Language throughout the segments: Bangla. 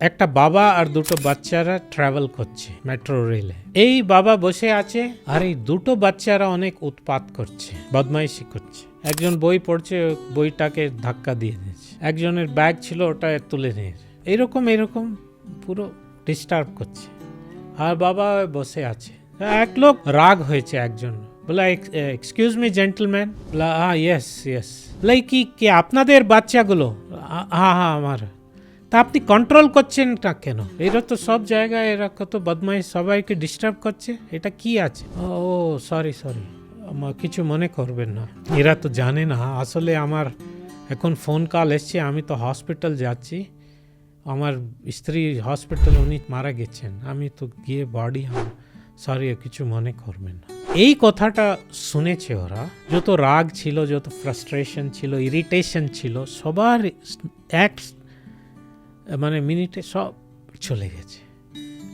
একটা বাবা আর দুটো বাচ্চারা ট্রাভেল করছে মেট্রো রেলে এই বাবা বসে আছে আর এই দুটো বাচ্চারা অনেক উৎপাত করছে, বদমাইশি করছে। একজন বই পড়ছে, বইটাকে ধাক্কা দিয়ে দিয়েছে। একজনের ব্যাগ ছিল, ওটা তুলে নিয়েছে এইরকম এরকম পুরো ডিস্টার্ব করছে। আর বাবা বসে আছে। এক লোক রাগ হয়েছে একজন। বলে এক্সকিউজ মি জেন্টলম্যান বলা হ্যাঁ ইয়েস ইয়েস বলে কি কি আপনাদের বাচ্চাগুলো? হ্যাঁ হ্যাঁ আমার। তা আপনি কন্ট্রোল করছেন না কেন? এরা তো সব জায়গায়, এরা কত বদমাইশ, সবাইকে ডিস্টার্ব করছে। এটা কি আছে? ও সরি সরি কিছু মনে করবেন না। এরা তো জানে না। আসলে আমার এখন ফোন কল এসছে, আমি তো হসপিটাল যাচ্ছি। আমার স্ত্রী হসপিটাল উনি মারা গেছেন। আমি তো গিয়ে বডি সরি কিছু মনে করবেন না। এই কথাটা শুনেছে ওরা। যত রাগ ছিল, যত ফ্রাস্ট্রেশন ছিল ইরিটেশন ছিল, সবার এক মানে মিনিটে সব চলে গেছে।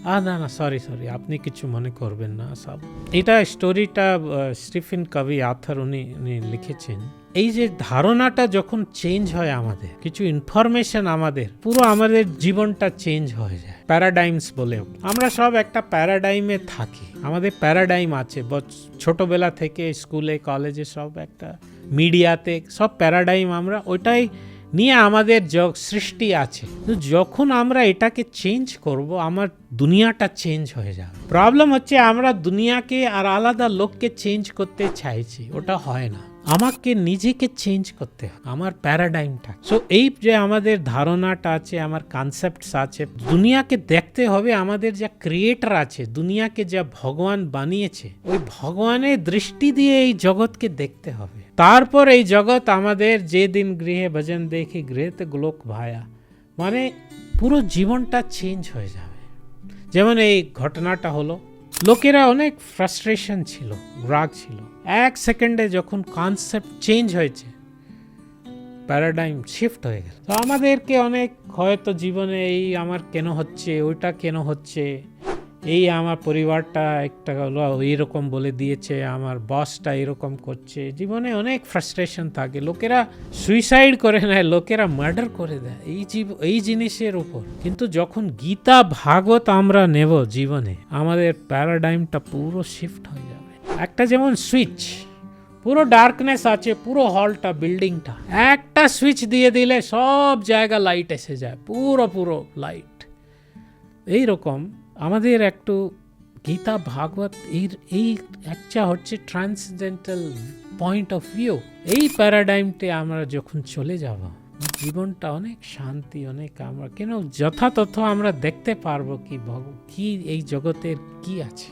আ না না সরি সরি আপনি কিছু মনে করবেন না, সব। এটা স্টোরিটা স্টিফেন কবি আথার উনি উনি লিখেছেন। এই যে ধারণাটা যখন চেঞ্জ হয় আমাদের, কিছু ইনফরমেশন আমাদের, পুরো আমাদের জীবনটা চেঞ্জ হয়ে যায়। প্যারাডাইমস বলে। আমরা সব একটা প্যারাডাইমে থাকি। আমাদের প্যারাডাইম আছে ছোটবেলা থেকে স্কুলে কলেজে সব একটা মিডিয়াতে সব প্যারাডাইম আমরা ওইটাই নিয়ে আমাদের সৃষ্টি আছে। যখন আমরা এটাকে চেঞ্জ করব, আমার দুনিয়াটা চেঞ্জ হয়ে যাবে। প্রবলেম হচ্ছে আমরা দুনিয়াকে আর আলাদা লোককে চেঞ্জ করতে চাইছি, ওটা হয় না। আমাকে নিজেকে চেঞ্জ করতে হবে আমার প্যারাডাইমটা সো এই যে আমাদের ধারণাটা আছে, আমার কনসেপ্টস আছে, দুনিয়াকে দেখতে হবে আমাদের যা ক্রিয়েটার আছে, দুনিয়াকে যা ভগবান বানিয়েছে, ওই ভগবানের দৃষ্টি দিয়ে এই জগৎকে দেখতে হবে। তারপর এই জগৎ আমাদের যে দিন গৃহে ভজন দেখি গৃহেতে গ্লোক ভায়া। মানে পুরো জীবনটা চেঞ্জ হয়ে যাবে। যেমন এই ঘটনাটা হলো, লোকেরা অনেক ফ্রাস্ট্রেশন ছিল, রাগ ছিল। এক সেকেন্ডে যখন কনসেপ্ট চেঞ্জ হয়েছে প্যারাডাইম শিফট হয়ে গেল। তো আমাদেরকে অনেক, হয়তো জীবনে এই আমার কেন হচ্ছে, ওইটা কেন হচ্ছে এই আমার পরিবারটা একটা হলো এইরকম বলে দিয়েছে, আমার বসটা এরকম করছে। জীবনে অনেক ফ্রাস্ট্রেশন থাকে, লোকেরা সুইসাইড করে নেয়, লোকেরা মার্ডার করে দেয়, এই জীব, এই জিনিসের উপর। কিন্তু যখন গীতা ভাগবত আমরা নেব জীবনে, আমাদের প্যারাডাইমটা পুরো শিফট হয়ে যাবে। একটা যেমন সুইচ পুরো ডার্কনেস আছে, পুরো হলটা বিল্ডিংটা একটা সুইচ দিয়ে দিলে সব জায়গা লাইট এসে যায়, পুরো পুরো লাইট এই রকম আমাদের একটু গীতা ভাগবত এর এই একটা হচ্ছে ট্রান্সজেন্টাল পয়েন্ট অফ ভিউ এই প্যারাডাইমটে আমরা যখন চলে যাব, জীবনটা অনেক শান্তি, অনেক আমরা কেন যথাতথ আমরা দেখতে পারব কি কি এই জগতের কি আছে?